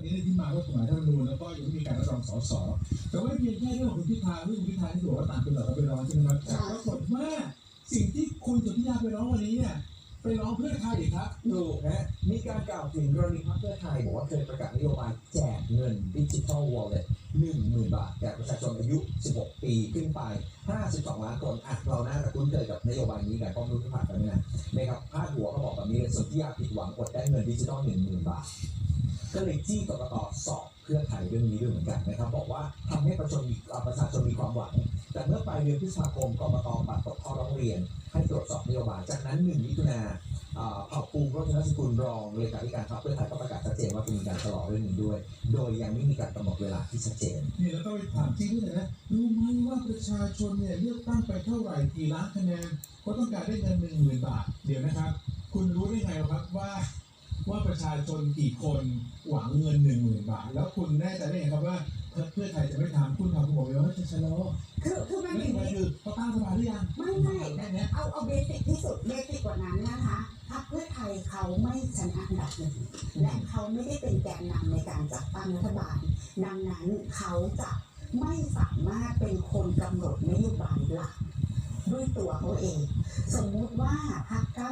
วันนี้ได้ที่มาว่ากฎหมายรัฐธรรมนูญแล้วก็ยังไม่มีการรับรองสสแต่ว่าเพียงแค่เรื่องของคุณพิธาเรื่องคุณพิธาที่บอกว่าต่างเป็นหลักไปร้องใช่ไหมครับแต่ปรากฏว่าสิ่งที่คุณสุทธิยาไปร้องวันนี้เนี่ยไปร้องเพื่อใครอีกครับถูกนะมีการกล่าวถึงกรณีพรรคเพื่อไทยบอกว่าเคยประกาศนโยบายแจกเงินดิจิทัลวอลเล็ตหนึ่งหมื่นบาทแก่ประชาชนอายุ 16 ปีขึ้นไป 52 ล้านคนอะเราน่าจะคุ้นเคยกับนโยบายนี้กันเพราะรู้ที่ผ่านมาเนี่ยนะครับพาดหัวเขาบอกแบบนี้เลยส่วนที่อยากผิดหวังอดได้เงินดิจิทัลหนึ่งหมื่นบาท ก็เลยจี้กรกตสอบเพื่อไทยเรื่องนี้ด้วยเหมือนกันนะครับบอกว่าทำให้ประชาชนมีประชาชนมีความหวังแต่เมื่อปลายเดือนพฤษภาคมกรกตปัดตกข้อร้องเรียน ให้ตรวจสอบนโยบายจากนั้นหนึ่งมิถุนาเผ่าภูมิรัตนสกุลรองเลขาธิการพรรคเพื่อไทยก็ประกาศชัดเจนว่าจะมีการชะลอเรื่องนี้ด้วย โดยยังไม่มีการกำหนดเวลาที่ชัดเจนนี่แล้วก็ไปถามจริงด้วยนะรู้ไหมว่าประชาชนเนี่ยเลือกตั้งไปเท่าไหร่กี่ล้านคะแนนเขาต้องการได้เงินหนึ่งหมื่นบาทเดี๋ยวนะครับ คุณรู้ได้ไงครับว่า ว่าประชาชนกี่คนหวังเงินหนึ่งหมื่นบาท แล้วคุณแน่ใจได้ไงครับว่าเพื่อไทยจะไม่ทำคุณทำคุณบอกเลยว่าจะชะลอคือคือมันนั่นเป็นคือเขาตั้งสภาหรือยังไม่ไม่แค่เนี้ยเอาเอาเบสิกที่สุดเบสิกกว่านั้นนะคะพรรคเพื่อไทยเขาไม่ชนะอันดับหนึ่งและเขาไม่ได้เป็นแกนนำในการจัดตั้งรัฐบาล ดังนั้นเขาจะไม่สามารถเป็นคนกำหนดนโยบายหลักด้วยตัวเขาเอง สมมุติว่าพรรคก้าว